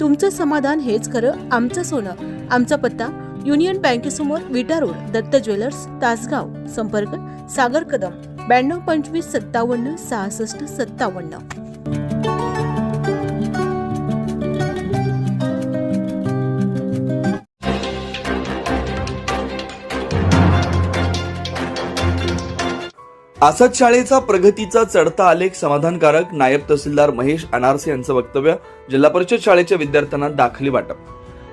तुमचं समाधान हेच खरं आमचं सोनं. आमचा पत्ता युनियन बँकेसमोर विटा रोड दत्त ज्वेलर्स तासगाव. संपर्क सागर कदम ब्याण्णव पंचवीस सत्तावन्न सहासष्ट सत्तावन्न. आसद शाळेचा प्रगतीचा चढता आलेख समाधानकारक नायब तहसीलदार महेश अनारसे यांचं वक्तव्य जिल्हा परिषद शाळेच्या विद्यार्थ्यांना दाखली वाटप.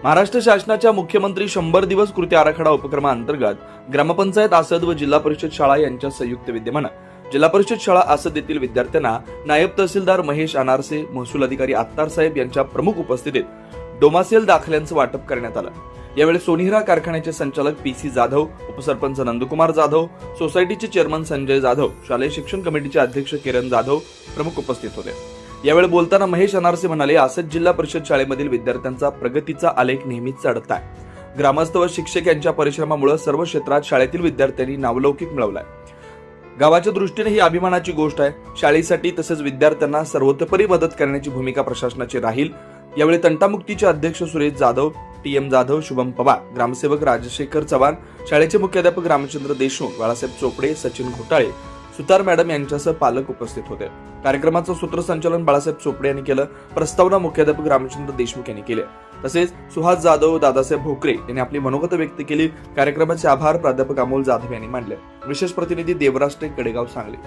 महाराष्ट्र शासनाच्या मुख्यमंत्री शंभर दिवस कृती आराखडा उपक्रमाअंतर्गत ग्रामपंचायत आसद व जिल्हा परिषद शाळा यांच्या संयुक्त विद्यमानं जिल्हा परिषद शाळा आसद येथील विद्यार्थ्यांना नायब तहसीलदार महेश अनारसे महसूल अधिकारी आत्तार साहेब यांच्या प्रमुख उपस्थितीत डोमासेल दाखल्यांचं वाटप करण्यात आलं. यावेळी सोनिहरा कारखान्याचे संचालक पी सी जाधव उपसरपंच नंदकुमार जाधव सोसायटीचे चेअरमन संजय जाधव शालेय शिक्षण कमिटीचे अध्यक्ष किरण जाधव प्रमुख उपस्थित होते. यावेळी बोलताना महेश अनारसे म्हणाले आसत जिल्हा परिषद शाळेमधील विद्यार्थ्यांचा प्रगतीचा आलेख नेहमीच चढत आहे ग्रामस्थ व शिक्षक यांच्या परिश्रमामुळे सर्व क्षेत्रात शाळेतील विद्यार्थ्यांनी नावलौकिक मिळवलाय. गावाच्या दृष्टीने ही अभिमानाची गोष्ट आहे. शाळेसाठी तसेच विद्यार्थ्यांना सर्वतोपरी मदत करण्याची भूमिका प्रशासनाची राहील. यावेळी तंटामुक्तीचे अध्यक्ष सुरेश जाधव टी एम जाधव शुभम पवार ग्रामसेवक राजशेखर चव्हाण शाळेचे मुख्याध्यापक रामचंद्र देशमुख बाळासाहेब चोपडे सचिन घोटाळे सुतार मॅडम यांच्यासह पालक उपस्थित होते. कार्यक्रमाचं सूत्रसंचालन बाळासाहेब चोपडे यांनी केलं प्रस्तावना मुख्याध्यापक रामचंद्र देशमुख यांनी केले. तसेच सुहास जाधव दादासाहेब भोकरे यांनी आपली मनोगत व्यक्त केली. कार्यक्रमाचे आभार प्राध्यापक अमोल जाधव यांनी मानले. विशेष प्रतिनिधी देवराष्ट्रे कडेगाव सांगली.